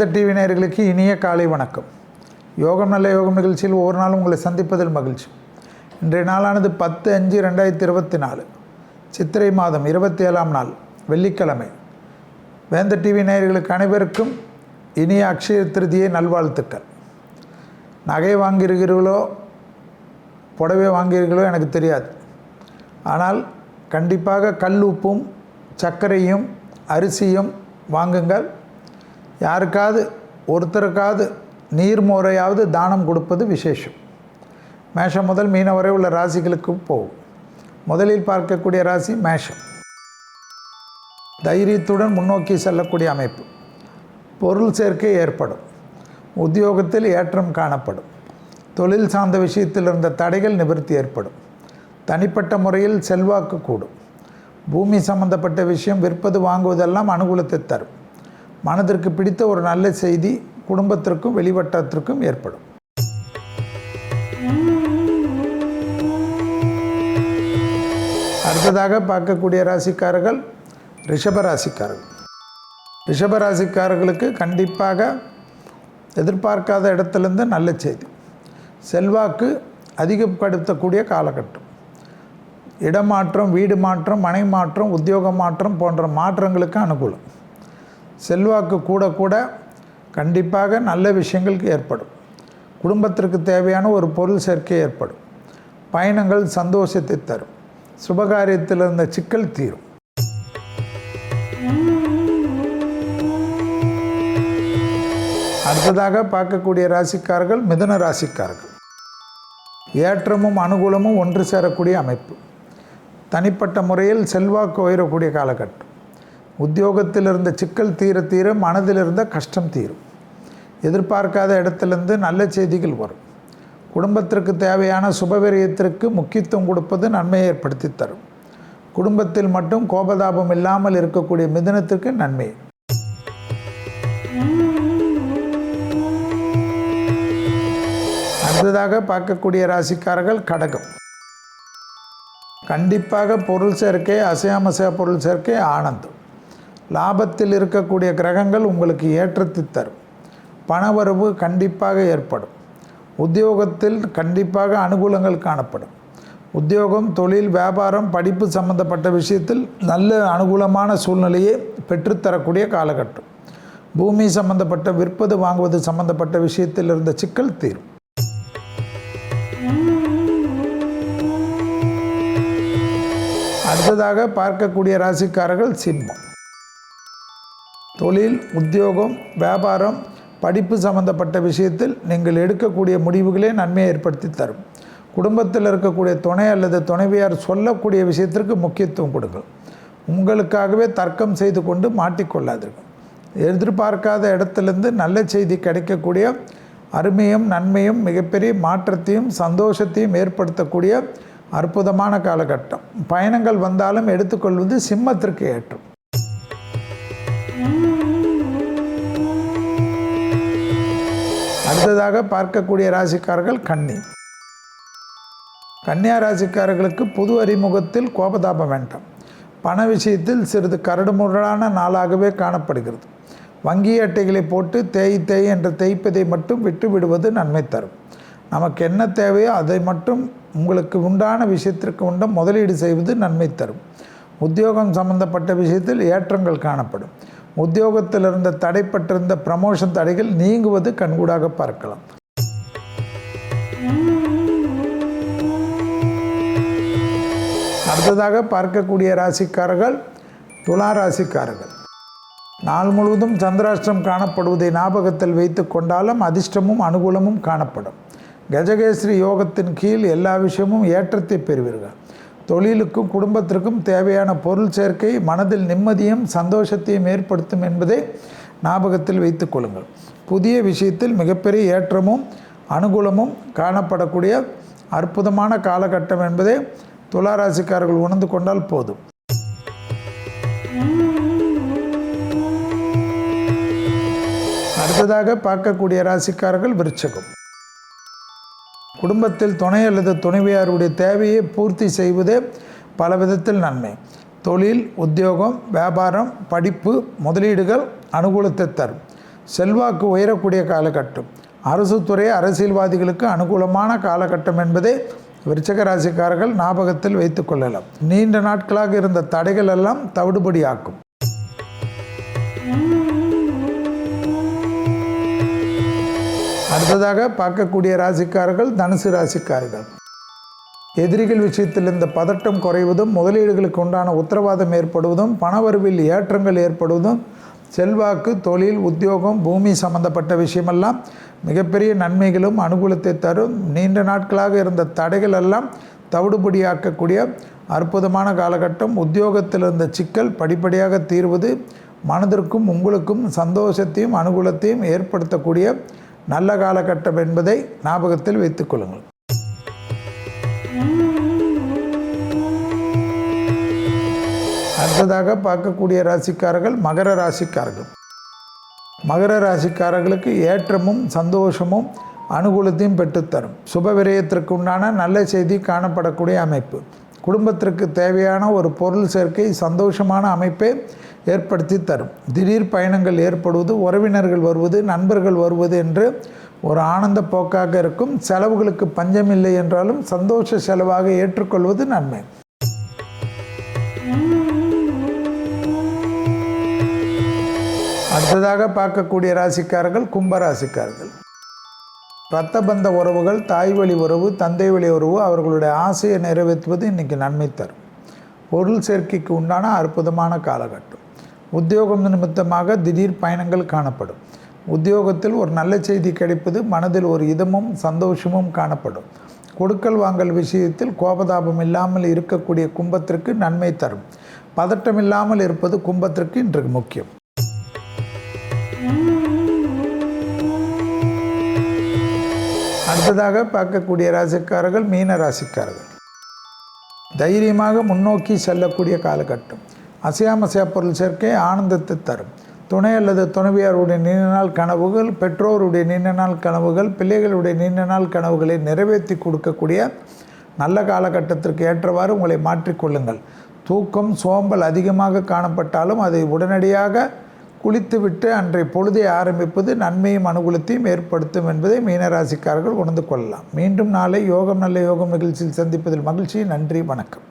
வேந்த TV நேயர்களுக்கு இனிய காலை வணக்கம். யோகம் நல்ல யோகம் நிகழ்ச்சியில் ஒவ்வொரு நாளும் உங்களை சந்திப்பதில் மகிழ்ச்சி. இன்றைய நாளானது பத்து அஞ்சு ரெண்டாயிரத்தி இருபத்தி நாலு. சித்திரை மாதம் இருபத்தி ஏழாம் நாள் வெள்ளிக்கிழமை. வேந்த டிவி நேயர்களுக்கு அனைவருக்கும் இனிய அக்ஷய திருதியை நல்வாழ்த்துக்கள். நகை வாங்கியிருக்கிறீர்களோ புடவை வாங்கியிருக்கிறோ எனக்கு தெரியாது. ஆனால் கண்டிப்பாக கல் உப்பும் சர்க்கரையும் அரிசியும் வாங்குங்கள். யாருக்காவது ஒருத்தருக்காவது நீர்மோரையாவது தானம் கொடுப்பது விசேஷம். மேஷம் முதல் மீன வரை உள்ள ராசிகளுக்கு போகும். முதலில் பார்க்கக்கூடிய ராசி மேஷம். தைரியத்துடன் முன்னோக்கி செல்லக்கூடிய அமைப்பு. பொருள் சேர்க்கை ஏற்படும். உத்தியோகத்தில் ஏற்றம் காணப்படும். தொழில் சார்ந்த விஷயத்தில் இருந்த தடைகள் நிவர்த்தி ஏற்படும். தனிப்பட்ட முறையில் செல்வாக்கு கூடும். பூமி சம்பந்தப்பட்ட விஷயம் விற்பது வாங்குவதெல்லாம் அனுகூலத்தை தரும். மனதிற்கு பிடித்த ஒரு நல்ல செய்தி குடும்பத்திற்கும் வெளிவட்டத்திற்கும் ஏற்படும். அடுத்ததாக பார்க்கக்கூடிய ராசிக்காரர்கள் ரிஷப ராசிக்காரர்கள். ரிஷப ராசிக்காரர்களுக்கு கண்டிப்பாக எதிர்பார்க்காத இடத்துலேருந்து நல்ல செய்தி. செல்வாக்கு அதிகப்படுத்தக்கூடிய காலகட்டம். இடமாற்றம் வீடு மாற்றம் மனை மாற்றம் உத்தியோக மாற்றம் போன்ற மாற்றங்களுக்கு அனுகூலம். செல்வாக்கு கூட கூட கண்டிப்பாக நல்ல விஷயங்கள் ஏற்படும். குடும்பத்திற்கு தேவையான ஒரு பொருள் சேர்க்கை ஏற்படும். பயணங்கள் சந்தோஷத்தை தரும். சுபகாரியத்தில் இருந்த சிக்கல் தீரும். அடுத்ததாக பார்க்கக்கூடிய ராசிக்காரர்கள் மிதுன ராசிக்காரர்கள். ஏற்றமும் அனுகூலமும் ஒன்று சேரக்கூடிய அமைப்பு. தனிப்பட்ட முறையில் செல்வாக்கு உயரக்கூடிய காலகட்டம். உத்தியோகத்தில் இருந்த சிக்கல் தீர தீர மனதில் இருந்த கஷ்டம் தீரும். எதிர்பார்க்காத இடத்துலேருந்து நல்ல செய்திகள் வரும். குடும்பத்திற்கு தேவையான சுபவிரயத்திற்கு முக்கியத்துவம் கொடுப்பது நன்மையை ஏற்படுத்தி தரும். குடும்பத்தில் மட்டும் கோபதாபம் இல்லாமல் இருக்கக்கூடிய மிதனத்திற்கு நன்மை. அடுத்ததாக பார்க்கக்கூடிய ராசிக்காரர்கள் கடகம். கண்டிப்பாக பொருள் சேர்க்கை அசையாமசையா பொருள் சேர்க்கை ஆனந்தம். லாபத்தில் இருக்கக்கூடிய கிரகங்கள் உங்களுக்கு ஏற்றத்தை தரும். பணவரவு கண்டிப்பாக ஏற்படும். உத்தியோகத்தில் கண்டிப்பாக அனுகூலங்கள் காணப்படும். உத்தியோகம் தொழில் வியாபாரம் படிப்பு சம்பந்தப்பட்ட விஷயத்தில் நல்ல அனுகூலமான சூழ்நிலையை பெற்றுத்தரக்கூடிய காலகட்டம். பூமி சம்பந்தப்பட்ட விற்பது வாங்குவது சம்பந்தப்பட்ட விஷயத்தில் இருந்த சிக்கல் தீரும். அடுத்ததாக பார்க்கக்கூடிய ராசிக்காரர்கள் சிம்மம். தொழில் உத்தியோகம் வியாபாரம் படிப்பு சம்பந்தப்பட்ட விஷயத்தில் நீங்கள் எடுக்கக்கூடிய முடிவுகளே நன்மையை ஏற்படுத்தி தரும். குடும்பத்தில் இருக்கக்கூடிய துணை அல்லது துணைவியார் சொல்லக்கூடிய விஷயத்திற்கு முக்கியத்துவம் கொடுங்கள். உங்களுக்காகவே தர்க்கம் செய்து கொண்டு மாட்டிக்கொள்ளாதீர்கள். எதிர்பார்க்காத இடத்துலேருந்து நல்ல செய்தி கிடைக்கக்கூடிய அருமையும் நன்மையும் மிகப்பெரிய மாற்றத்தையும் சந்தோஷத்தையும் ஏற்படுத்தக்கூடிய அற்புதமான காலகட்டம். பயணங்கள் வந்தாலும் எடுத்துக்கொள்வது சிம்மத்திற்கு ஏற்றும். அடுத்ததாக பார்க்கக்கூடிய ராசிக்காரர்கள் கன்னி. கன்னியா ராசிக்காரர்களுக்கு புது அறிமுகத்தில் கோபதாபம் வேண்டாம். பண விஷயத்தில் சிறிது கரடுமுரடான நாளாகவே காணப்படுகிறது. வங்கி அட்டைகளை போட்டு தேய் தேய் என்ற தேய்ப்பதை மட்டும் விட்டு விடுவது நன்மை தரும். நமக்கு என்ன தேவையோ அதை மட்டும் உங்களுக்கு உண்டான விஷயத்திற்கு உண்ட முதலீடு செய்வது நன்மை தரும். உத்தியோகம் சம்பந்தப்பட்ட விஷயத்தில் ஏற்றங்கள் காணப்படும். உத்தியோகத்தில் இருந்த தடைப்பட்டிருந்த ப்ரமோஷன் தடைகள் நீங்குவது கண்கூடாக பார்க்கலாம். அடுத்ததாக பார்க்கக்கூடிய ராசிக்காரர்கள் துலா ராசிக்காரர்கள். நாள் முழுவதும் சந்திராஷ்டிரம் காணப்படுவதை ஞாபகத்தில் வைத்து கொண்டாலும் அதிர்ஷ்டமும் அனுகூலமும் காணப்படும். கஜகேஸ்ரீ யோகத்தின் கீழ் எல்லா விஷயமும் ஏற்றத்தை பெறுவீர்கள். தொழிலுக்கும் குடும்பத்திற்கும் தேவையான பொருள் சேர்க்கை மனதில் நிம்மதியும் சந்தோஷத்தையும் ஏற்படுத்தும் என்பதை ஞாபகத்தில் வைத்துக் கொள்ளுங்கள். புதிய விஷயத்தில் மிகப்பெரிய ஏற்றமும் அனுகூலமும் காணப்படக்கூடிய அற்புதமான காலகட்டம் என்பதை துளாராசிக்காரர்கள் உணர்ந்து கொண்டால் போதும். அடுத்ததாக பார்க்கக்கூடிய ராசிக்காரர்கள் விருச்சகம். குடும்பத்தில் துணை அல்லது துணைவியாருடைய தேவையை பூர்த்தி செய்வதே பல விதத்தில் நன்மை. தொழில் உத்தியோகம் வியாபாரம் படிப்பு முதலீடுகள் அனுகூலத்தை தரும். செல்வாக்கு உயரக்கூடிய காலகட்டம். அரசு துறை அரசியல்வாதிகளுக்கு அனுகூலமான காலகட்டம் என்பதை விருச்சக ராசிக்காரர்கள் ஞாபகத்தில் வைத்துக்கொள்ளலாம் நீண்ட நாட்களாக இருந்த தடைகள் எல்லாம் தவிடுபடியாக்கும். அடுத்ததாக பார்க்கக்கூடிய ராசிக்காரர்கள் தனுசு ராசிக்காரர்கள். எதிரிகள் விஷயத்தில் இந்த பதட்டம் குறைவதும் முதலீடுகளுக்கு உண்டான உத்தரவாதம் ஏற்படுவதும் பணவரவில் ஏற்றங்கள் ஏற்படுவதும் செல்வாக்கு தொழில் உத்தியோகம் பூமி சம்பந்தப்பட்ட விஷயமெல்லாம் மிகப்பெரிய நன்மைகளும் அனுகூலத்தை தரும். நீண்ட நாட்களாக இருந்த தடைகள் எல்லாம் தவிடுபடியாக்கக்கூடிய அற்புதமான காலகட்டம். உத்தியோகத்தில் இருந்த சிக்கல் படிப்படியாக தீர்வது மனதிற்கும் உங்களுக்கும் சந்தோஷத்தையும் அனுகூலத்தையும் ஏற்படுத்தக்கூடிய நல்ல காலகட்டம் என்பதை ஞாபகத்தில் வைத்துக் கொள்ளுங்கள். அடுத்ததாக பார்க்கக்கூடிய ராசிக்காரர்கள் மகர ராசிக்காரர்கள். மகர ராசிக்காரர்களுக்கு ஏற்றமும் சந்தோஷமும் அனுகூலத்தையும் பெற்றுத்தரும். சுப விரயத்திற்கு உண்டான நல்ல செய்தி காணப்படக்கூடிய அமைப்பு. குடும்பத்திற்கு தேவையான ஒரு பொருள் சேர்க்கை சந்தோஷமான அமைப்பை ஏற்படுத்தி தரும். திடீர் பயணங்கள் ஏற்படுவது உறவினர்கள் வருவது நண்பர்கள் வருவது என்று ஒரு ஆனந்த போக்காக இருக்கும். செலவுகளுக்கு பஞ்சமில்லை என்றாலும் சந்தோஷ செலவாக ஏற்றுக்கொள்வது நன்மை. அடுத்ததாக பார்க்கக்கூடிய ராசிக்காரர்கள் கும்ப ராசிக்காரர்கள் இரத்த பந்த உறவுகள் தாய் வழி உறவு தந்தை வழி உறவு அவர்களுடைய ஆசையை நிறைவேற்றுவது இன்றைக்கி நன்மை தரும். பொருள் சேர்க்கைக்கு உண்டான அற்புதமான காலகட்டம். உத்தியோகம் நிமித்தமாக திடீர் பயணங்கள் காணப்படும். உத்தியோகத்தில் ஒரு நல்ல செய்தி கிடைப்பது மனதில் ஒரு இதமும் சந்தோஷமும் காணப்படும். கொடுக்கல் வாங்கல் விஷயத்தில் கோபதாபம் இல்லாமல் இருக்கக்கூடிய கும்பத்திற்கு நன்மை தரும். பதட்டம் இல்லாமல் இருப்பது கும்பத்திற்கு இன்றைக்கு முக்கியம். அடுத்ததாக பார்க்கக்கூடிய ராசிக்காரர்கள் மீன ராசிக்காரர்கள். தைரியமாக முன்னோக்கி செல்லக்கூடிய காலகட்டம். அசையாமசையா பொருள் சேர்க்கை ஆனந்தத்தை தரும். துணை அல்லது துணைவியாருடைய நீண்ட நாள் கனவுகள் பெற்றோருடைய நீண்ட நாள் கனவுகள் பிள்ளைகளுடைய நீண்ட நாள் கனவுகளை நிறைவேற்றி கொடுக்கக்கூடிய நல்ல காலகட்டத்திற்கு ஏற்றவாறு உங்களை மாற்றிக்கொள்ளுங்கள் தூக்கம் சோம்பல் அதிகமாக காணப்பட்டாலும் அதை உடனடியாக குளித்துவிட்டு அன்றைய பொழுதை ஆரம்பிப்பது நன்மையும் அனுகூலத்தையும் ஏற்படுத்தும் என்பதை மீனராசிக்காரர்கள் உணர்ந்து கொள்ளலாம். மீண்டும் நாளை யோகம் நல்ல யோகம் நிகழ்ச்சியில் சந்திப்பதில் மகிழ்ச்சி. நன்றி வணக்கம்.